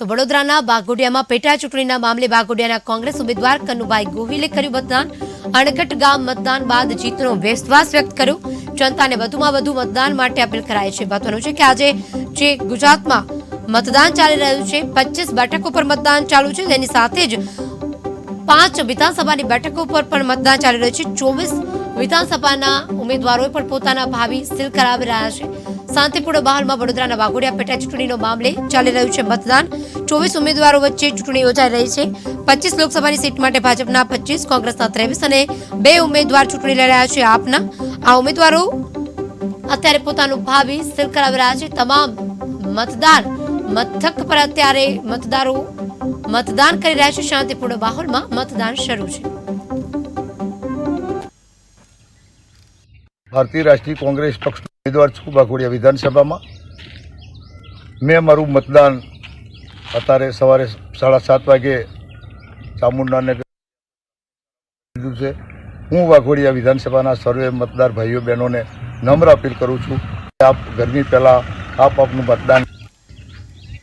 તો વડોદરાના બાગોડિયામાં પેટા ચૂંટણીના મામલે બાગોડિયાના કોંગ્રેસ ઉમેદવાર કનુભાઈ ગોહિલે કર્યું મતદાન. અણગઢ ગામ મતદાન બાદ જીતનો વિશ્વાસ વ્યક્ત કર્યો. જનતાને વધુમાં વધુ મતદાન માટે અપીલ કરાય છે. મહત્વનું છે કે આજે જે ગુજરાતમાં મતદાન ચાલી રહ્યું છે, પચીસ બેઠકો પર મતદાન ચાલુ છે. તેની સાથે જ પાંચ વિધાનસભાની બેઠકો પર પણ મતદાન ચાલી રહ્યું છે. ચોવીસ વિધાનસભાના ઉમેદવારોએ પણ પોતાના ભાવિ સીલ કરાવી રહ્યા છે. શાંતિપૂર્ણ બહાલમાં વડોદરાના વાઘોડિયા પેટા ચૂંટણીનો મામલે ચાલી રહ્યું છે મતદાન. ચોવીસ ઉમેદવારો વચ્ચે ચૂંટણી યોજાઈ રહી છે. પચીસ લોકસભાની સીટ માટે ભાજપના પચીસ, કોંગ્રેસના ત્રેવીસ અને બે ઉમેદવાર ચૂંટણી લડી રહ્યા છે આપના. આ ઉમેદવારો અત્યારે પોતાનું ભાવિ સ્થિર કરાવી રહ્યા છે. તમામ મતદાર, મથક પર અત્યારે મતદારો મતદાન કરી રહ્યા છે. શાંતિપૂર્ણ માહોલમાં મતદાન શરૂ છે. ભારતીય રાષ્ટ્રીય કોંગ્રેસ પક્ષ ઉમેદવાર છું બાગોડિયા વિધાનસભામાં. મેં મારું મતદાન અત્યારે સવારે સાડા સાત વાગે ચામુંડાનગર દીધું છે. હું વાઘોડિયા વિધાનસભાના સર્વે મતદાર ભાઈઓ બહેનોને નમ્ર અપીલ કરું છું કે આપ ગરમી પહેલાં આપ આપનું મતદાન